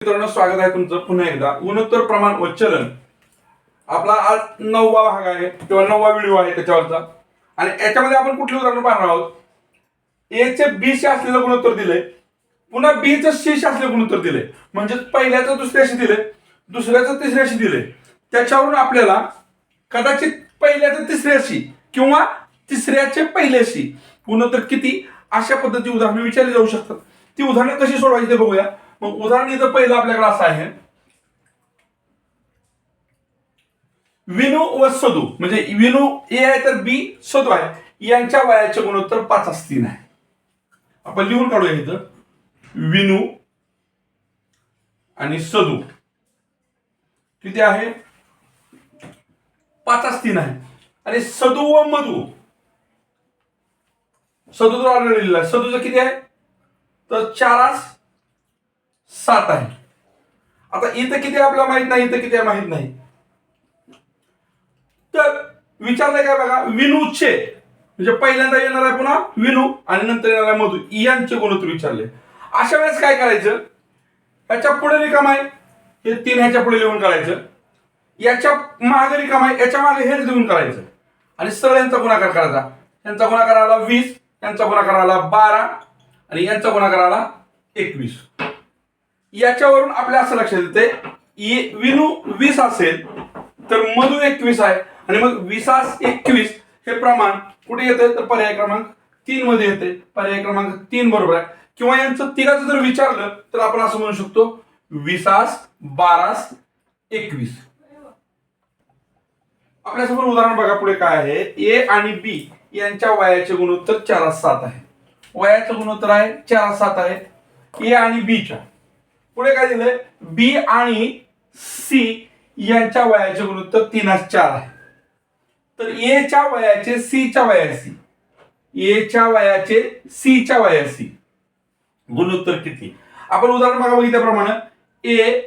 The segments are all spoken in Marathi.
मित्रांनो स्वागत आहे तुमचं पुन्हा एकदा. गुणोत्तर प्रमाण व चलन आपला आज नववा भाग आहे किंवा नववा व्हिडिओ आहे त्याच्यावरचा. आणि याच्यामध्ये आपण कुठली उदाहरणं पाहणार आहोत? ए चे बी शी असलेलं गुणोत्तर दिले पुन्हा बी चं सी शी असलेलं गुणोत्तर दिले म्हणजे पहिल्याचं दुसऱ्याशी दिले दुसऱ्याचं तिसऱ्याशी दिले त्याच्यावरून आपल्याला कदाचित पहिल्याचं तिसऱ्याशी किंवा तिसऱ्याचे पहिल्याशी गुणोत्तर किती? अशा पद्धती उदाहरणं विचारली जाऊ शकतात. ती उदाहरणं कशी सोडवायची ते बघूया. मग उदाहरण इथं पहिलं आपल्याकडे असं आहे. विनू व सदू. म्हणजे विनू ए आहे तर बी सदू आहे. यांच्या वयाचे गुणोत्तर पाच असतील. आहे आपण लिहून काढूया इथं. विनू आणि सदू. किती आहे? पाच असतील. आहे आणि सदू व मधू सदू तर ऑलरेडी लिहिला सदूचं किती आहे? तर चारास सात आहे. आता इथं किती आपल्याला माहीत नाही इथं किती माहीत नाही. तर विचारलं काय बघा विनूचे म्हणजे पहिल्यांदा येणार आहे पुन्हा विनू आणि नंतर येणार आहे मधू. यांचे गुणोत्तर विचारले. अशा वेळेस काय करायचं? याच्यापुढे रिकाम आहे. हे तीन ह्याच्या पुढे लिहून काढायचं. याच्या मागे रिकाम आहे. याच्या मागे हेच लिहून काढायचं. आणि सरळ यांचा गुणाकार करायचा. यांचा गुणाकार आला वीस यांचा गुणाकार आला बारा आणि यांचा गुणाकार आला एकवीस. याच्यावरून आपल्या असं लक्षात येते विनू वीस असेल तर मधू एकवीस आहे. आणि मग विसास एकवीस हे प्रमाण कुठे येते तर पर्याय क्रमांक तीन मध्ये येते पर्याय क्रमांक तीन बरोबर आहे. किंवा यांचं तिघाचं जर विचारलं तर आपण असं म्हणू शकतो विसास बारास एकवीस. आपल्यासमोर उदाहरण बघा पुढे काय आहे. ए आणि बी यांच्या वयाचे गुणोत्तर चार सात आहे. वयाचं गुणोत्तर आहे चार सात आहे. ए आणि बीच्या. पुढे काय दिलंय? बी आणि सी यांच्या वयाचे गुणोत्तर तीन चार आहे. तर ए च्या वयाचे सी च्या वयासी ए च्या वयाचे सी च्या वयासी गुणोत्तर किती? आपण उदाहरण बघा बघितल्याप्रमाणे ए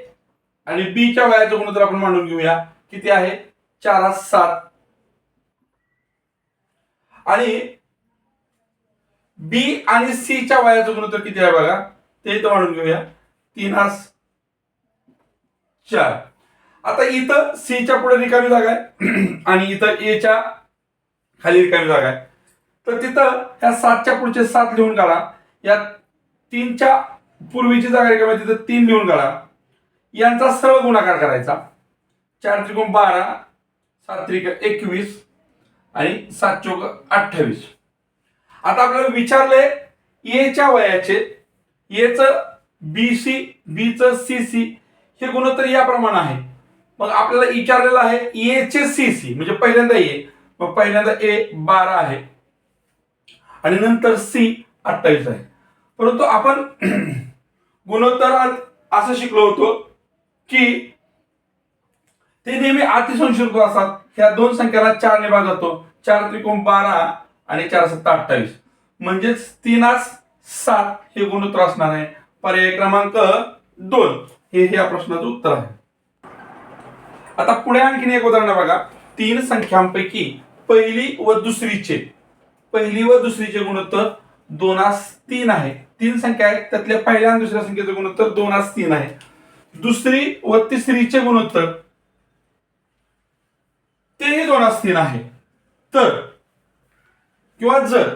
आणि बी च्या वयाचं गुणोत्तर आपण मांडून घेऊया. किती आहे? चार सात. आणि बी आणि सी च्या वयाचं गुणोत्तर किती आहे बघा? ते इथं मांडून घेऊया. तीन आस चार. आता इथं सी च्या पुढे रिकामी जागा आहे. आणि इथं एच्या खाली रिकामी जागा आहे. तर तिथं ह्या सातच्या पुढचे सात लिहून काढा. या तीनच्या पूर्वीची जागा रिकामी तिथं तीन लिहून काढा. यांचा सरळ गुणाकार करायचा. चार त्रिकोण बारा सात त्रिक एकवीस आणि सात चौक अठ्ठावीस. आता आपल्याला विचारले एच्या वयाचे. एचं बी सी बीच सी सी हे गुणोत्तर याप्रमाणे आहे. मग आपल्याला विचारलेलं आहे ए चे सी सी म्हणजे पहिल्यांदा ए मग पहिल्यांदा ए बारा आहे. आणि नंतर सी अठ्ठावीस आहे. परंतु आपण गुणोत्तरात असं शिकलो होतो की ते नेहमी अतिसंशुल्क असतात. ह्या दोन संख्याला चारने भाग जातो. चार त्रिकोण बारा आणि चार सत्ता अठ्ठावीस. म्हणजेच तीनास सात हे गुणोत्तर असणार आहे. पर्याय क्रमांक दोन. हे या प्रश्नाचं उत्तर आहे. आता पुढे आणखीन एक उदाहरण बघा. तीन संख्यांपैकी पहिली व दुसरीचे. पहिली व दुसरीचे गुणोत्तर दोनास तीन आहे. तीन संख्या आहेत त्यातल्या पहिल्या आणि दुसऱ्या संख्येचं गुणोत्तर दोनास तीन आहे. दुसरी व तिसरीचे गुणोत्तर तेही दोनास तीन आहे. तर किंवा जर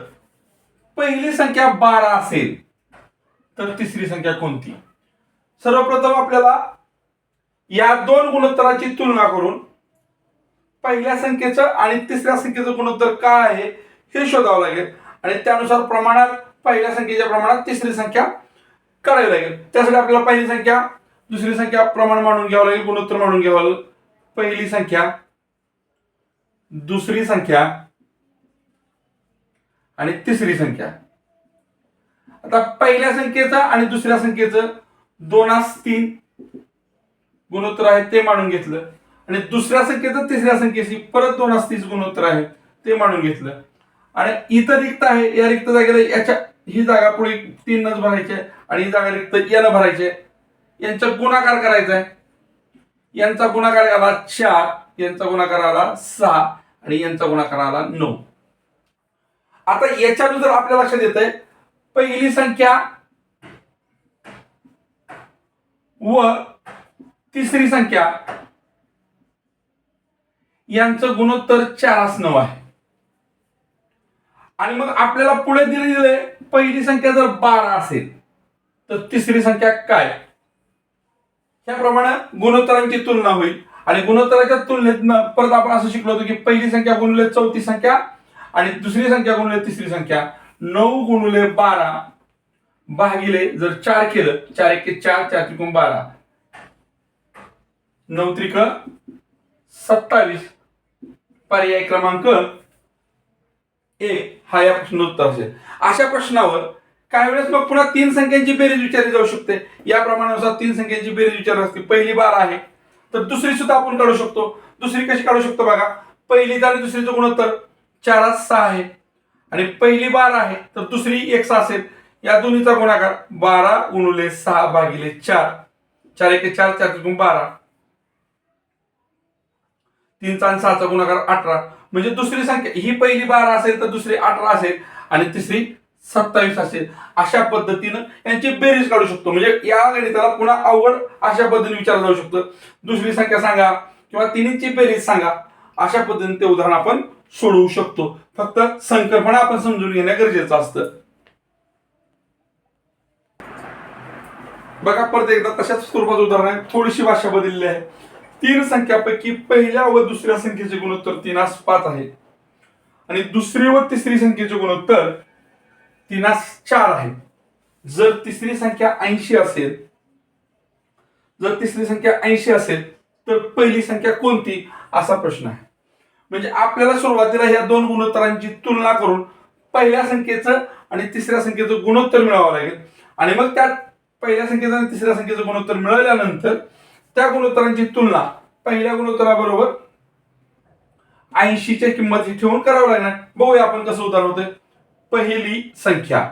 पहिली संख्या बारा असेल तर तिसरी संख्या कोणती? सर्वप्रथम आपल्याला या दोन गुणोत्तराची तुलना करून पहिल्या संख्येचं आणि तिसऱ्या संख्येचं गुणोत्तर काय आहे हे शोधावं लागेल. आणि त्यानुसार प्रमाणात पहिल्या संख्येच्या प्रमाणात तिसरी संख्या करावी लागेल. त्यासाठी आपल्याला पहिली संख्या दुसरी संख्या प्रमाण मांडून घ्यावं लागेल गुणोत्तर मांडून घ्यावं लागेल. पहिली संख्या दुसरी संख्या आणि तिसरी संख्या. आता पहिल्या संख्येचा आणि दुसऱ्या संख्येचं दोनास तीन गुणोत्तर आहे ते मांडून घेतलं. आणि दुसऱ्या संख्येचं तिसऱ्या संख्येशी परत दोनास तीस गुणोत्तर आहे ते मांडून घेतलं. आणि इथं रिक्त आहे या रिक्त जागेला याच्या ही जागा पुढे तीन नच भरायची आहे आणि ही जागा रिक्त यानं भरायची आहे. यांचा गुणाकार करायचा आहे. यांचा गुणाकार आला चार यांचा गुणाकार आला सहा आणि यांचा गुणाकार आला नऊ. आता याच्यानुसार आपल्या लक्षात येत आहे पहिली संख्या व तिसरी संख्या. यांचं गुणोत्तर चार नऊ आहे. आणि मग आपल्याला पुढे दिले दिले पहिली संख्या जर बारा असेल तर तिसरी संख्या काय? त्याप्रमाणे गुणोत्तरांची तुलना होईल. आणि गुणोत्तराच्या तुलनेत परत आपण असं शिकलो होतो की पहिली संख्या गुणले चौथी संख्या आणि दुसरी संख्या गुणले तिसरी संख्या. नऊ गुणले बारा भागिले जर चार केलं चार एक चार चार त्रिकोण बारा. नऊ त्रिक सत्तावीस. पर्याय क्रमांक एक हा या प्रश्न उत्तर असेल. अशा प्रश्नावर काही वेळेस मग पुन्हा तीन संख्यांची बेरीज विचारली जाऊ शकते. या प्रमाणानुसार तीन संख्यांची बेरीज विचारली असते. पहिली बारा आहे. तर दुसरी सुद्धा आपण काढू शकतो. दुसरी कशी काढू शकतो बघा. पहिली आणि दुसरीचं गुणोत्तर चारात सहा आहे. आणि पहिली बारा आहे तर दुसरी एक असेल. या दोन्हीचा गुणाकार बारा गुणुले सहा भागिले चार. चार एक चार चार तिथून बारा. तीनचा आणि सहाचा गुणाकार अठरा. म्हणजे दुसरी संख्या ही पहिली बारा असेल तर दुसरी अठरा असेल आणि तिसरी सत्तावीस असेल. अशा पद्धतीनं यांची बेरीज काढू शकतो. म्हणजे या गणिताला पुन्हा आवड अशा पद्धतीने विचारलं जाऊ शकतं. दुसरी संख्या सांगा किंवा तिन्हीची बेरीज सांगा. अशा पद्धतीने ते उदाहरण आपण सोडवू शकतो. फक्त संकल्पना आपण समजून घेणं गरजेचं असतं. बघा परत एकदा तशाच स्वरूपाचं उदाहरण आहे. थोडीशी भाषा बदलली आहे. तीन संख्यापैकी पहिल्या व दुसऱ्या संख्येचे गुणोत्तर तीनास पाच आहे. आणि दुसरी व तिसरी संख्येचे गुणोत्तर तीनास चार आहे. जर तिसरी संख्या ऐंशी असेल जर तिसरी संख्या ऐंशी असेल तर पहिली संख्या कोणती? असा प्रश्न आहे. म्हणजे आपल्याला सुरुवातीला ह्या दोन गुणोत्तरांची तुलना करून पहिल्या संख्येचं आणि तिसऱ्या संख्येचं गुणोत्तर मिळावं लागेल. आणि मग त्यात पहिल्या संख्येचं आणि तिसऱ्या संख्येचं गुणोत्तर मिळवल्यानंतर त्या गुणोत्तरांची तुलना पहिल्या गुणोत्तराबरोबर ऐंशीच्या किंमत ठेवून करावं लागणार. बघूया आपण कसं उदाहरण होतं पहिली संख्या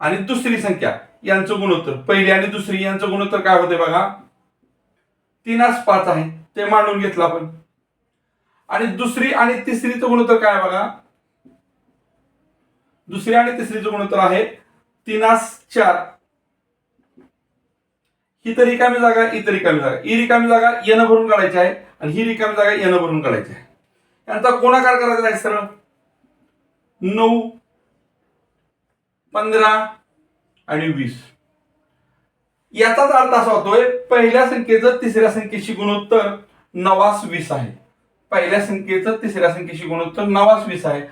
आणि दुसरी संख्या यांचं गुणोत्तर. पहिली आणि दुसरी यांचं गुणोत्तर काय होते बघा. तीनास पाच आहे. ते मांडून घेतलं आपण. आणि दुसरी आणि तिसरीचं गुणोत्तर काय बघा? दुसरी आणि तिसरीचं गुणोत्तर आहे तिनास चार. ही तर रिकामी जागा ही तर रिकामी जागा. ही रिकामी जागा येणं भरून काढायची आहे आणि ही रिकामी जागा येणं भरून काढायची आहे. यांचा गुणाकार करायचा आहे सरळ? नऊ पंधरा आणि वीस. याचाच अर्थ असा होतोय पहिल्या संख्येचं तिसऱ्या संख्येची गुणोत्तर नवास वीस आहे. पहिल्या संख्येचं तिसऱ्या संख्येशी गुणोत्तर नवास वीस आहे.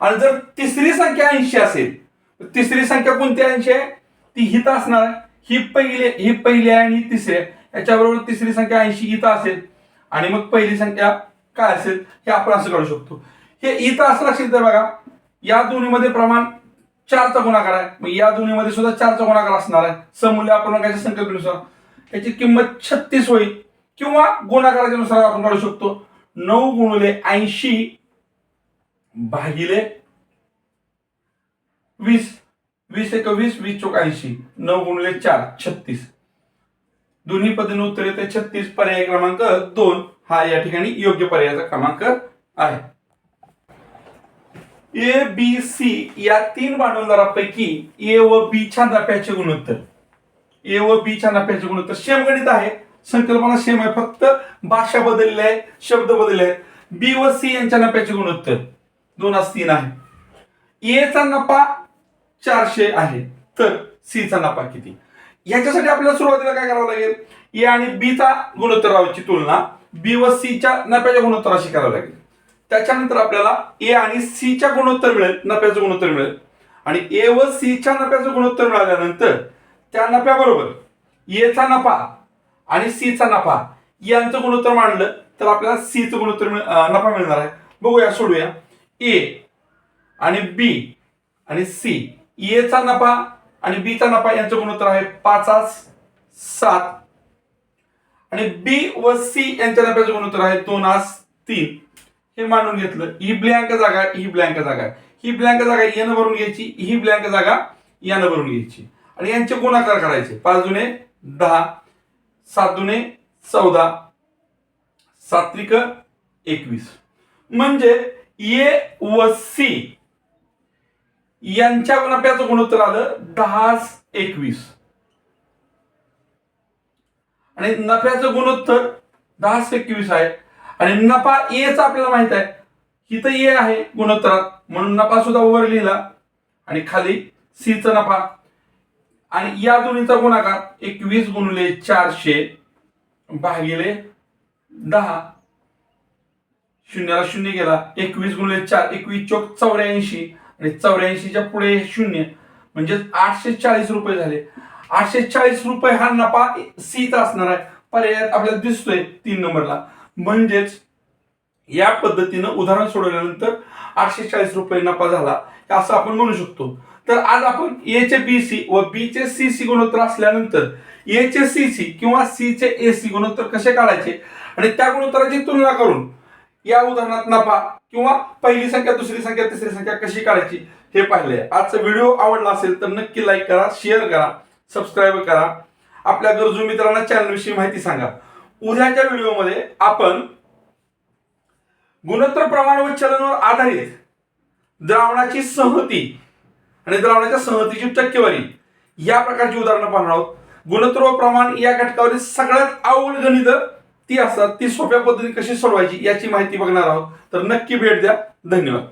आणि जर तिसरी संख्या ऐंशी असेल तर तिसरी संख्या कोणती ऐंशी? आहे ती हित असणार आहे. ही पहिली ही पहिली आहे आणि ही तिसरी आहे. याच्याबरोबर तिसरी संख्या ऐंशी इथं असेल आणि मग पहिली संख्या काय असेल हे आपण असं काढू शकतो. हे इथं असं लक्षात तर बघा. या दोन्हीमध्ये प्रमाण चारचा गुणाकार आहे. मग या दोन्हीमध्ये सुद्धा चारचा गुणाकार असणार आहे. समूल्य अपूर्णांकाच्या संकल्पनेनुसार. याची किंमत छत्तीस होईल किंवा गुणाकाराच्या नुसार आपण काढू शकतो. नऊ गुणले ऐंशी भागिले वीस. वीस एक वीस वीस चौक ऐंशी. नऊ गुणले चार छत्तीस. दोन्ही पद्धतीने उत्तर येते छत्तीस पर्याय क्रमांक दोन हा या ठिकाणी योग्य पर्यायाचा क्रमांक आहे. ए बी सी या तीन भांडवलदारापैकी ए व बी च्या नफ्याचे गुणोत्तर. ए व बी च्या नफ्याचे गुणोत्तर शेमगणित आहे. संकल्पना सेम आहे. फक्त भाषा बदलली आहे शब्द बदलले आहेत. बी व सी यांच्या नफ्याचे गुणोत्तर. दोन आज तीन आहे. ए चा नफा चारशे आहे. तर सी चा नफा किती? याच्यासाठी आपल्याला सुरुवातीला काय करावं लागेल? ए आणि बीचा गुणोत्तराची तुलना. बी व सी च्या नफ्याच्या गुणोत्तराशी करावं लागेल. त्याच्यानंतर आपल्याला ए आणि सी च्या गुणोत्तर मिळेल नफ्याचं गुणोत्तर मिळेल. आणि ए व सी च्या नफ्याचं गुणोत्तर मिळाल्यानंतर त्या नफ्याबरोबर ए चा नफा आणि सी चा नफा. यांचं गुणोत्तर मांडलं तर आपल्याला सीचं गुणोत्तर मिळ- नफा मिळणार आहे. बघूया सोडूया. ए आणि बी आणि सी एचा e नफा आणि बीचा नफा यांचं गुणोत्तर आहे पाचास सात. आणि बी व सी यांच्या नफ्याचं गुणोत्तर आहे दोन आस तीन. हे मांडून घेतलं. ही ब्लँक जागा ही ब्लँक जागा. आहे. ही ब्लँक जागा यानं भरून घ्यायची ही ब्लँक जागा यानं भरून घ्यायची. आणि यांचे गुणाकार करायचे. पाच जुने दहा. सात दुने चौदा. सात्विक एकवीस. म्हणजे ए व सी यांच्या नफ्याचं गुणोत्तर आलं दहा एकवीस. आणि नफ्याचं गुणोत्तर दहा एकवीस आहे. आणि नफा एचा आपल्याला माहीत आहे. इथं ए आहे गुणोत्तरात. म्हणून नफा सुद्धा वर लिहिला. आणि खाली सीचा नफा. आणि या दोन्हीचा गुणाकार एकवीस गुणले चारशे भागिले दहा. शून्याला शून्य गेला. एकवीस गुणले चार एकवीस चोक चौऱ्याऐंशी. आणि चौऱ्याऐंशीच्या पुढे शून्य. म्हणजे आठशे चाळीस रुपये झाले. आठशे चाळीस रुपये हा नफा सीचा असणार आहे. पर्यायात आपल्याला दिसतोय तीन नंबरला. म्हणजेच या पद्धतीनं उदाहरण सोडवल्यानंतर आठशे चाळीस रुपये नफा झाला. असं आपण म्हणू शकतो. तर आज आपण ए चे बी सी व बी चे सी सी गुणोत्तर असल्यानंतर ए चे सी सी किंवा सी चे ए सी गुणोत्तर कसे काढायचे? आणि त्या गुणोत्तराची तुलना करून या उदाहरणात नफा किंवा पहिली संख्या दुसरी संख्या तिसरी संख्या कशी काढायची हे पाहिले आजचा व्हिडिओ आवडला असेल तर नक्की लाईक करा शेअर करा सबस्क्राईब करा. आपल्या गरजू मित्रांना चॅनलविषयी माहिती सांगा. उद्याच्या व्हिडिओमध्ये आपण गुणोत्तर प्रमाण व चलनवर आधारित द्रावणाची सहमती आणि द्रावणाच्या संहतीची टक्केवारी. या प्रकारची उदाहरणं पाहणार आहोत. गुणोत्तर व प्रमाण या घटकावरील सगळ्यात अवघड गणित ती असतात ती सोप्या पद्धतीने कशी सोडवायची याची माहिती बघणार आहोत. तर नक्की भेट द्या. धन्यवाद.